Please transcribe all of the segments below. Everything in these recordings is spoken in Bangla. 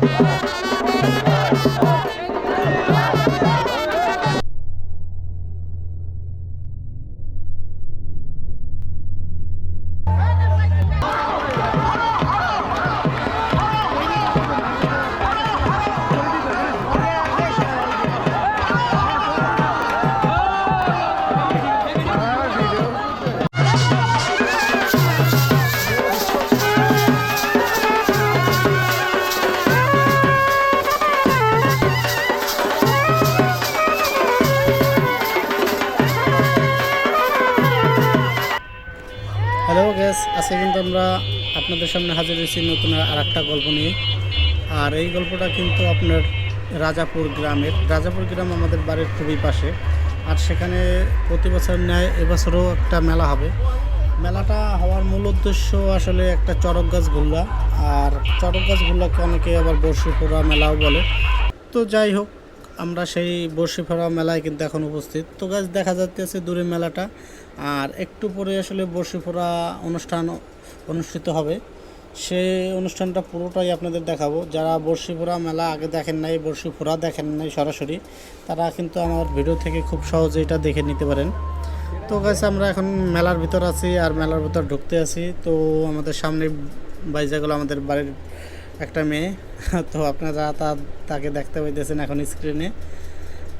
Bye. আজকে কিন্তু আমরা আপনাদের সামনে হাজির হয়েছি নতুন আর একটা গল্প নিয়ে। আর এই গল্পটা কিন্তু আপনার রাজাপুর গ্রামের। রাজাপুর গ্রাম আমাদের বাড়ির খুবই পাশে। আর সেখানে প্রতি বছর ন্যায় এবছরও একটা মেলা হবে। মেলাটা হওয়ার মূল উদ্দেশ্য আসলে একটা চড়ক গাছ ঘুরলা। আর চড়ক গাছ ঘুরলাকে অনেকে আবার বর্ষিপুরা মেলাও বলে। তো যাই হোক আমরা সেই বর্ষিফেরা মেলায় কিন্তু এখন উপস্থিত। তো গাছ দেখা যাচ্ছে দূরে মেলাটা। আর একটু পরে আসলে বর্ষিফোড়া অনুষ্ঠান অনুষ্ঠিত হবে। সেই অনুষ্ঠানটা পুরোটাই আপনাদের দেখাবো। যারা বর্ষিফোড়া মেলা আগে দেখেন নাই বর্ষিফোড়া দেখেন নাই সরাসরি, তারা কিন্তু আমার ভিডিও থেকে খুব সহজে এটা দেখে নিতে পারেন। তো গাছ আমরা এখন মেলার ভিতর আছি আর মেলার ভিতর ঢুকতে আছি। তো আমাদের সামনে বাইজাগুলো আমাদের বাড়ির একটা মেয়ে। তো আপনারা তা তাকে দেখতে পাইতেছেন এখন স্ক্রিনে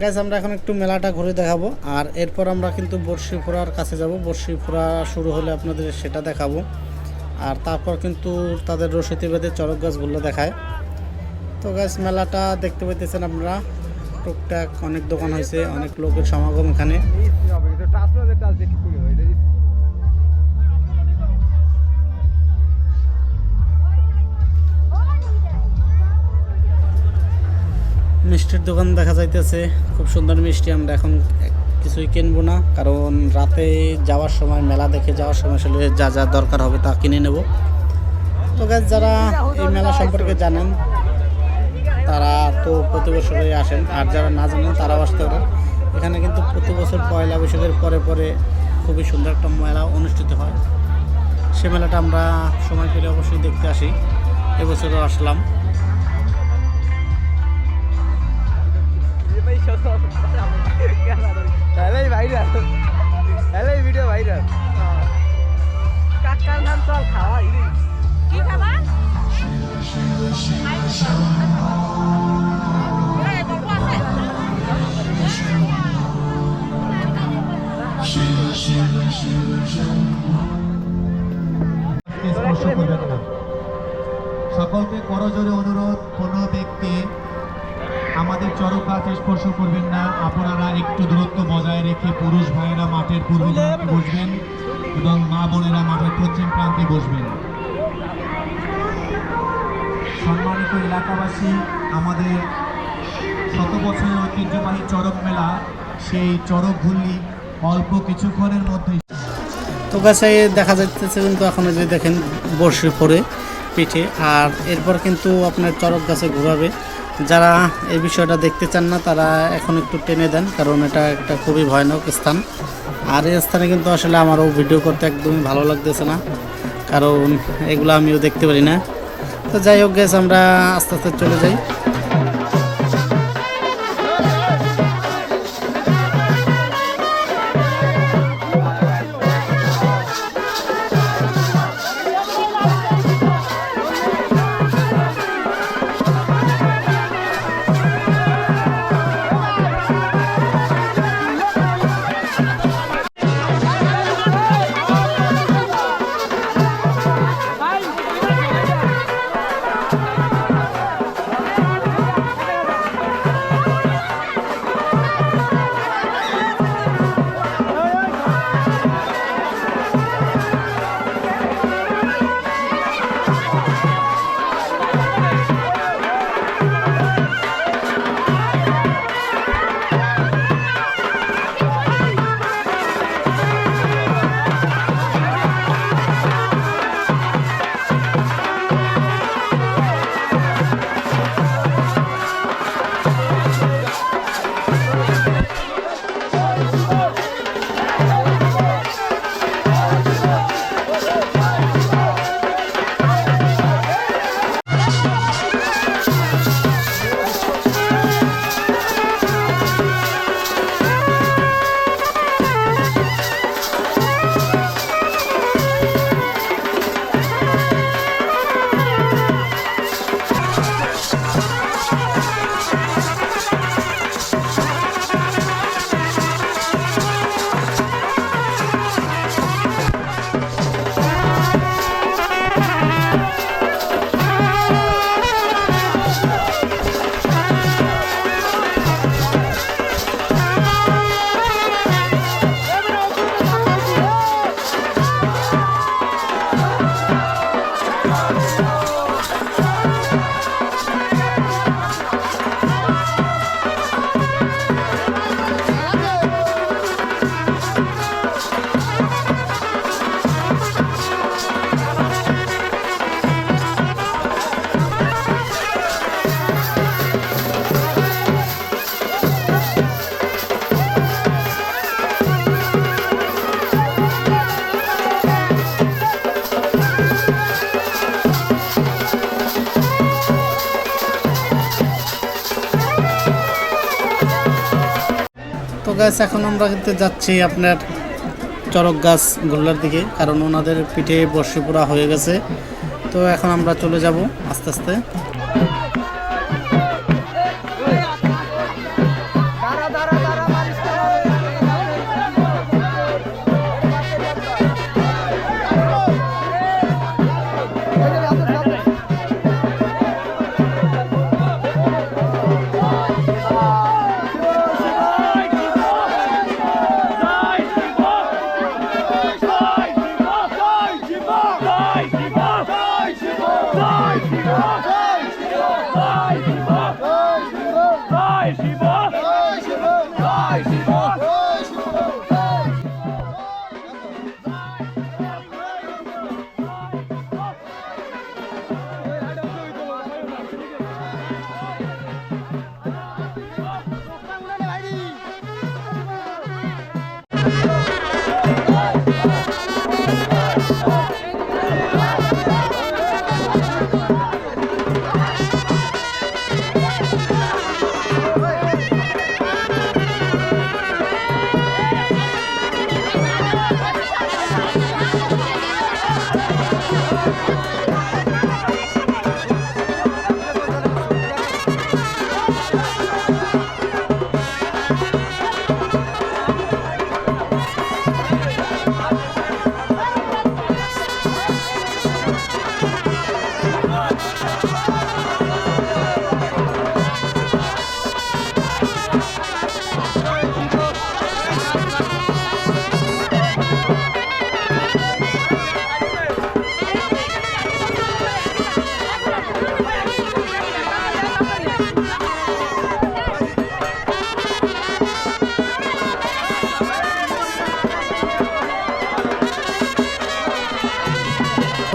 গাইজ আমরা এখন একটু মেলাটা ঘুরে দেখাবো। আর এরপর আমরা কিন্তু বর্ষি ফোড়ার কাছে যাব। বর্ষি ফোড়া শুরু হলে আপনাদের সেটা দেখাবো। আর তারপর কিন্তু তাদের রসিতে বেঁধে চড়ক গাছগুলো দেখায়। তো গাছ মেলাটা দেখতে পাইতেছেন আপনারা টুকটাক অনেক দোকান হয়েছে, অনেক লোকের সমাগম এখানে। মিষ্টির দোকান দেখা যাইতেছে। খুব সুন্দর মিষ্টি, আমরা এখন কিছুই কিনবো না, কারণ রাতে যাওয়ার সময়, মেলা দেখে যাওয়ার সময় আসলে যা যা দরকার হবে তা কিনে নেব। তো গাছ যারা এই মেলা সম্পর্কে জানেন, তারা তো প্রতি বছরই আসেন, আর যারা না জানেন, তারাও আসতে পারেন। এখানে কিন্তু প্রতি বছর পয়লা বৈশাখের পরে পরে খুবই সুন্দর একটা মেলা অনুষ্ঠিত হয়। সে মেলাটা আমরা সময় পেলে অবশ্যই দেখতে আসি। এবছরও আসলাম। তাহলেই ভাইরাল তাহলেই ভিডিও সকলকে করজোরে অনুরোধ কোনো ব্যক্তি চরক গাছ স্পর্শ করবেন না। আপনারা একটু দূরত্ব বজায় রেখে পুরুষ ভাইয়েরা মাঠের পূর্ব প্রান্তে বসবেন এবং মা বোনেরা মাঠের পশ্চিম প্রান্তে বসবেন। সম্মানিত এলাকাবাসী, আমাদের শত বছরের ঐতিহ্যবাহী চরক মেলা, সেই চরক ঘুরলি অল্প কিছুক্ষণের মধ্যে তো গাছে দেখা যাচ্ছে কিন্তু এখন যে দেখেন বর্ষি পরে পিঠে, আর এরপর কিন্তু আপনার চরক গাছে ঘোরাবে যারা এই বিষয়টা দেখতে চান না, তারা এখন একটু টেনে দেন, কারণ এটা একটা খুবই ভয়ানক স্থান। আর এই স্থানে কিন্তু আসলে আমারও ভিডিও করতে একদমই ভালো লাগতেছে না, কারণ এগুলো আমিও দেখতে পারি না। তো যাই হোক গেছে আমরা আস্তে আস্তে চলে যাই। গাছ, এখন আমরা কিন্তু যাচ্ছি আপনার চরক গাছ গোল্লার দিকে, কারণ ওনাদের পিঠে বর্ষে পোড়া হয়ে গেছে। তো এখন আমরা চলে যাব আস্তে আস্তে।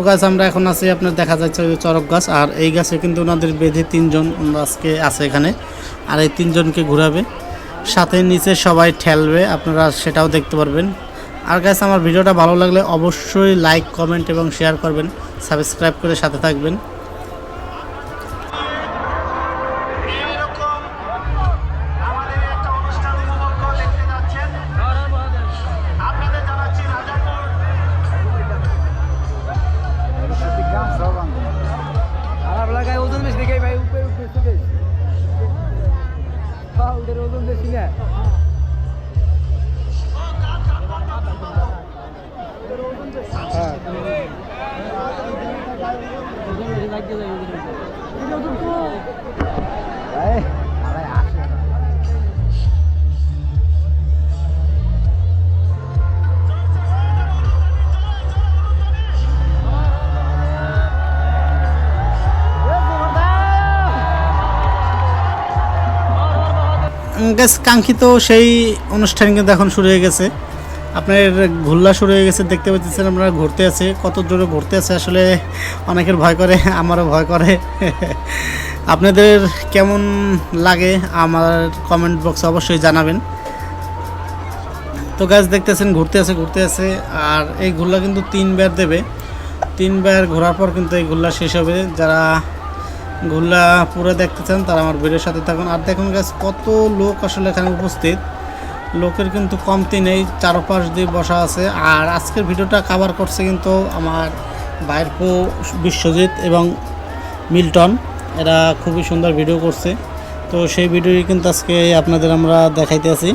গাছ আমরা এখন আছি, আপনার দেখা যাচ্ছে চরক গাছ, আর এই গাছে কিন্তু ওনাদের বেঁধে তিনজন আজকে আছে এখানে, আর এই তিনজনকে ঘুরাবে। সাথে নিচে সবাই ঠেলবে, আপনারা সেটাও দেখতে পারবেন। আর গাছ আমার ভিডিওটা ভালো লাগলে অবশ্যই লাইক কমেন্ট এবং শেয়ার করবেন সাবস্ক্রাইব করে সাথে থাকবেন। বেশি না হ্যাঁ। কাঙ্ক্ষিত সেই অনুষ্ঠান কিন্তু এখন শুরু হয়ে গেছে। আপনার ঘুরলা শুরু হয়ে গেছে, দেখতে পাচ্ছেন আমরা ঘুরতে আছে, কত জোরে ঘুরতে আছে, আসলে অনেকের ভয় করে, আমারও ভয় করে। আপনাদের কেমন লাগে আমার কমেন্ট বক্সে অবশ্যই জানাবেন। তো গাছ দেখতেছেন ঘুরতে আছে ঘুরতে আছে, আর এই ঘুরলা কিন্তু তিনবার দেবে। তিনবার ঘোরার পর কিন্তু এই ঘুরলা শেষ হবে। যারা ঘুরলা পুরো দেখতে চান, তারা আমার ভিডিওর সাথে থাকুন। আর দেখুন গাছ কত লোক আসলে এখানে উপস্থিত। লোকের কিন্তু কমতি নেই, চারপাশ দিয়ে বসা আছে। আর আজকের ভিডিওটা কাভার করছে কিন্তু আমার ভাইয়ের পো বিশ্বজিৎ এবং মিল্টন। এরা খুবই সুন্দর ভিডিও করছে। তো সেই ভিডিওই কিন্তু আজকে আপনাদের আমরা দেখাইতে আছি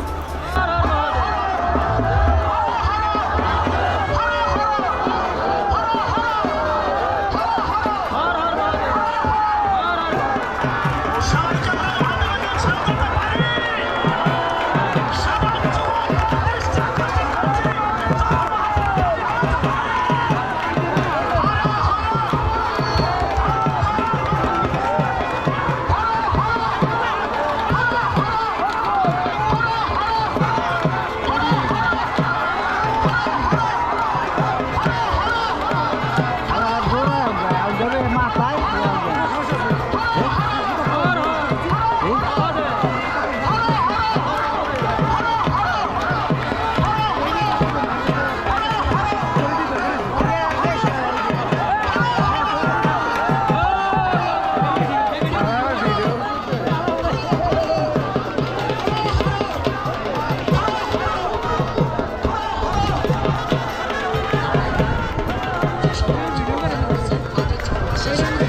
谁让？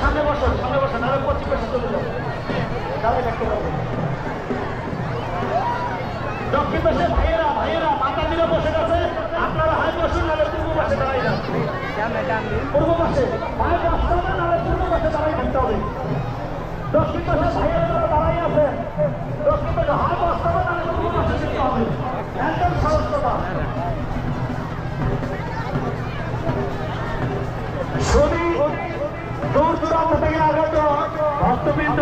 সামনে বসো, সামনে বসো, নাহলে পশ্চিম পাশে চলে যাও। দাঁড়িয়ে থাকতে পারবেন। দক্ষিণ পাশে ভাইয়েরা, ভাইয়েরা, মাতাজিরা বসে গেছে, আপনারা হাই বসুন, নাহলে পূর্ব পাশে দাঁড়িয়ে যান। পূর্ব পাশে, হাই বসতে নাহলে পূর্ব পাশে দাঁড়িয়ে থাকতে হবে। দক্ষিণ পাশে ভাইয়েরা যারা দাঁড়িয়ে আছেন, দক্ষিণ পাশে হাই বসতে হবে, নাহলে পাশে যেতে হবে। দূর দূরান্ত থেকে আগত ভক্তবৃন্দ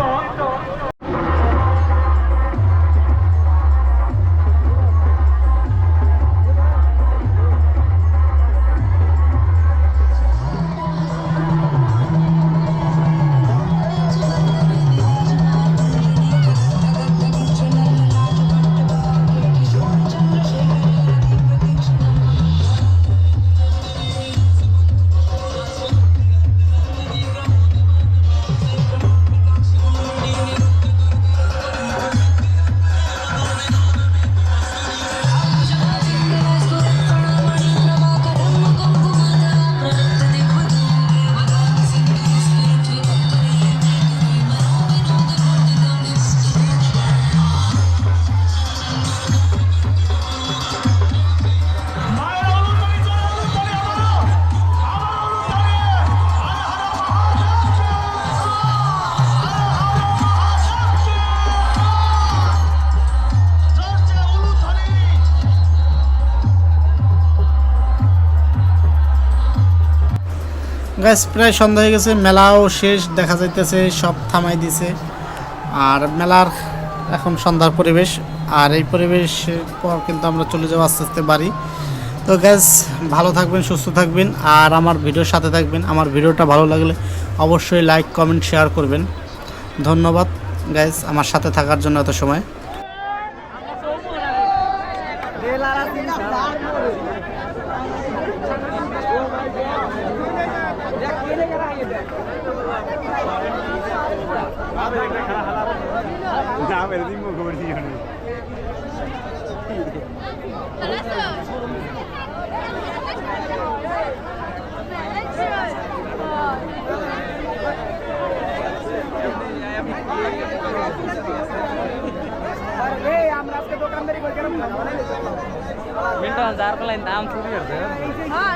গাছ প্রায় সন্ধ্যা হয়ে গেছে, মেলাও শেষ, দেখা যাইতেছে, সব থামাই দিছে। আর মেলার এখন সন্ধ্যার পরিবেশ, আর এই পরিবেশের পর কিন্তু আমরা চলে যাব আস্তে আস্তে বাড়ি। তো গ্যাস ভালো থাকবেন, সুস্থ থাকবেন, আর আমার ভিডিওর সাথে থাকবেন। আমার ভিডিওটা ভালো লাগলে অবশ্যই লাইক, কমেন্ট, শেয়ার করবেন। ধন্যবাদ গ্যাস আমার সাথে থাকার জন্য এত সময়। আমরা আজকে দোকানদারি করে কেন মিন্টন যার কলাই দাম চুরি করছে হ্যাঁ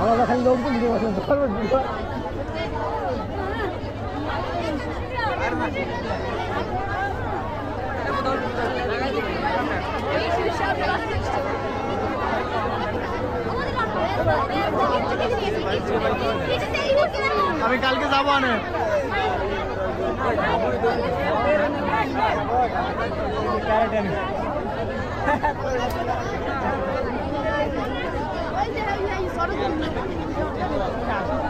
আলাদা খালি লোক আমি কালকে যাব না ক্যারেট Agora eu tô...